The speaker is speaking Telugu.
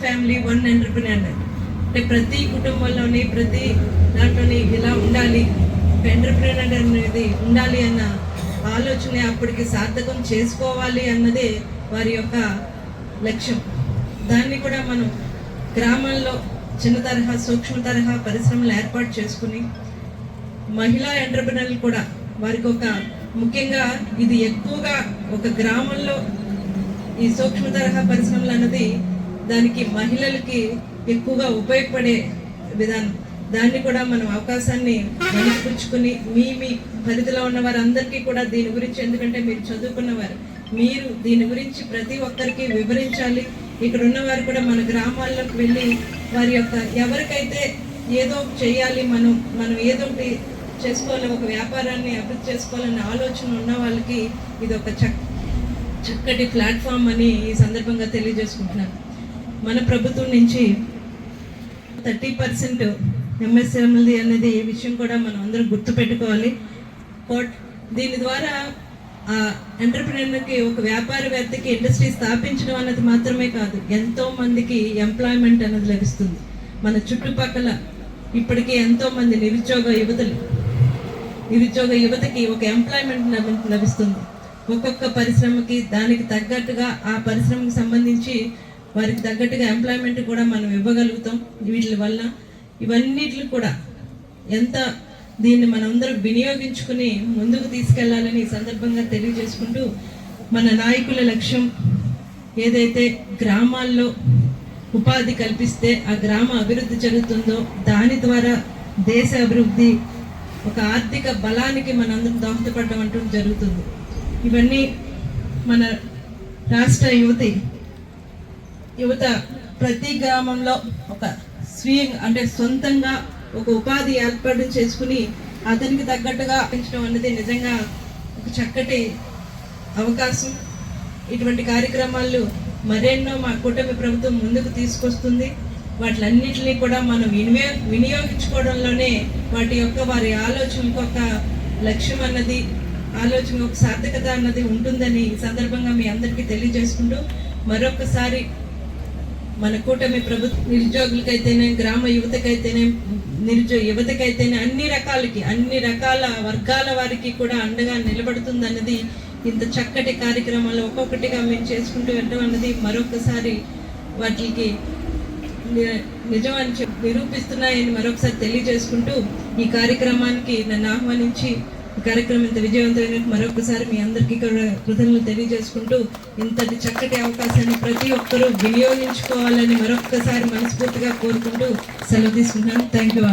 ఫ్యామిలీ వన్ ఎంటర్ప్రినర్ అంటే ప్రతి కుటుంబంలోని ప్రతి దాంట్లోని ఇలా ఉండాలి ఎంటర్ప్రినర్ అనేది ఉండాలి అన్న ఆలోచన అప్పటికి సార్థకం చేసుకోవాలి అన్నదే వారి యొక్క లక్ష్యం. దాన్ని కూడా మనం గ్రామంలో చిన్న తరహా సూక్ష్మ తరహా పరిశ్రమలు ఏర్పాటు చేసుకుని మహిళా ఎంటర్ప్రినర్లు కూడా వారికి ఒక ముఖ్యంగా ఇది ఎక్కువగా ఒక గ్రామంలో ఈ సూక్ష్మ తరహా పరిశ్రమలు అన్నది దానికి మహిళలకి ఎక్కువగా ఉపయోగపడే విధానం. దాన్ని కూడా మనం అవకాశాన్ని వెలిపుచ్చుకుని మీ మీ పరిధిలో ఉన్న వారందరికీ కూడా దీని గురించి ఎందుకంటే మీరు చదువుకున్నవారు మీరు దీని గురించి ప్రతి ఒక్కరికి వివరించాలి. ఇక్కడ ఉన్నవారు కూడా మన గ్రామాల్లోకి వెళ్ళి వారి యొక్క ఎవరికైతే ఏదో చేయాలి మనం మనం ఏదో ఒకటి చేసుకోవాలి ఒక వ్యాపారాన్ని అభివృద్ధి చేసుకోవాలనే ఆలోచన ఉన్న వాళ్ళకి ఇది ఒక చక్క చక్కటి ప్లాట్ఫామ్ అని ఈ సందర్భంగా తెలియజేసుకుంటున్నాను. మన ప్రభుత్వం నుంచి థర్టీ పర్సెంట్ ఎంఎస్ఎంఎల్ది అనేది ఈ విషయం కూడా మనం అందరం గుర్తుపెట్టుకోవాలి. దీని ద్వారా ఆ ఎంటర్ప్రినర్కి ఒక వ్యాపారవేత్తకి ఇండస్ట్రీ స్థాపించడం అన్నది మాత్రమే కాదు ఎంతో మందికి ఎంప్లాయ్మెంట్ అనేది లభిస్తుంది. మన చుట్టుపక్కల ఇప్పటికీ ఎంతో మంది నిరుద్యోగ యువతలు నిరుద్యోగ యువతకి ఒక ఎంప్లాయ్మెంట్ లభిస్తుంది. ఒక్కొక్క పరిశ్రమకి దానికి తగ్గట్టుగా ఆ పరిశ్రమకి సంబంధించి వారికి తగ్గట్టుగా ఎంప్లాయ్మెంట్ కూడా మనం ఇవ్వగలుగుతాం. వీటి వల్ల ఇవన్నిటిని కూడా ఎంత దీన్ని మనందరం వినియోగించుకుని ముందుకు తీసుకెళ్ళాలని ఈ సందర్భంగా తెలియజేసుకుంటూ మన నాయకుల లక్ష్యం ఏదైతే గ్రామాల్లో ఉపాధి కల్పిస్తే ఆ గ్రామ అభివృద్ధి జరుగుతుందో దాని ద్వారా దేశ అభివృద్ధి ఒక ఆర్థిక బలానికి మనందరం దోహదపడడం అంటూ జరుగుతుంది. ఇవన్నీ మన రాష్ట్ర యువతి యువత ప్రతి గ్రామంలో ఒక స్వీయ అంటే సొంతంగా ఒక ఉపాధి ఏర్పాటు చేసుకుని అతనికి తగ్గట్టుగా పెంచడం అన్నది నిజంగా ఒక చక్కటి అవకాశం. ఇటువంటి కార్యక్రమాలు మరెన్నో మా కూటమి ప్రభుత్వం ముందుకు తీసుకొస్తుంది. వాటిలన్నింటినీ కూడా మనం వినియో వినియోగించుకోవడంలోనే వాటి యొక్క వారి ఆలోచనలకు ఒక లక్ష్యం అన్నది ఆలోచన ఒక సార్థకత అన్నది ఉంటుందని ఈ సందర్భంగా మీ అందరికీ తెలియజేసుకుంటూ మరొకసారి మన కూటమి ప్రభుత్వ నిరుద్యోగులకైతేనే గ్రామ యువతకైతేనే నిరుద్యోగ యువతకైతేనే అన్ని రకాలకి అన్ని రకాల వర్గాల వారికి కూడా అండగా నిలబడుతుంది అన్నది ఇంత చక్కటి కార్యక్రమాలు ఒక్కొక్కటిగా మేము చేసుకుంటూ వెళ్ళడం అన్నది మరొకసారి వాటికి ని- నిజం అని నిరూపిస్తున్నాయని మరొకసారి తెలియజేసుకుంటూ ఈ కార్యక్రమానికి నన్ను ఆహ్వానించి కార్యక్రమం ఇంత విజయవంతమైన మరొకసారి మీ అందరికీ కూడా కృతజ్ఞతలు తెలియజేసుకుంటూ ఇంతటి చక్కటి అవకాశాన్ని ప్రతి ఒక్కరూ వినియోగించుకోవాలని మరొకసారి మనస్ఫూర్తిగా కోరుకుంటూ సెలవు తీసుకుంటున్నాను. Thank you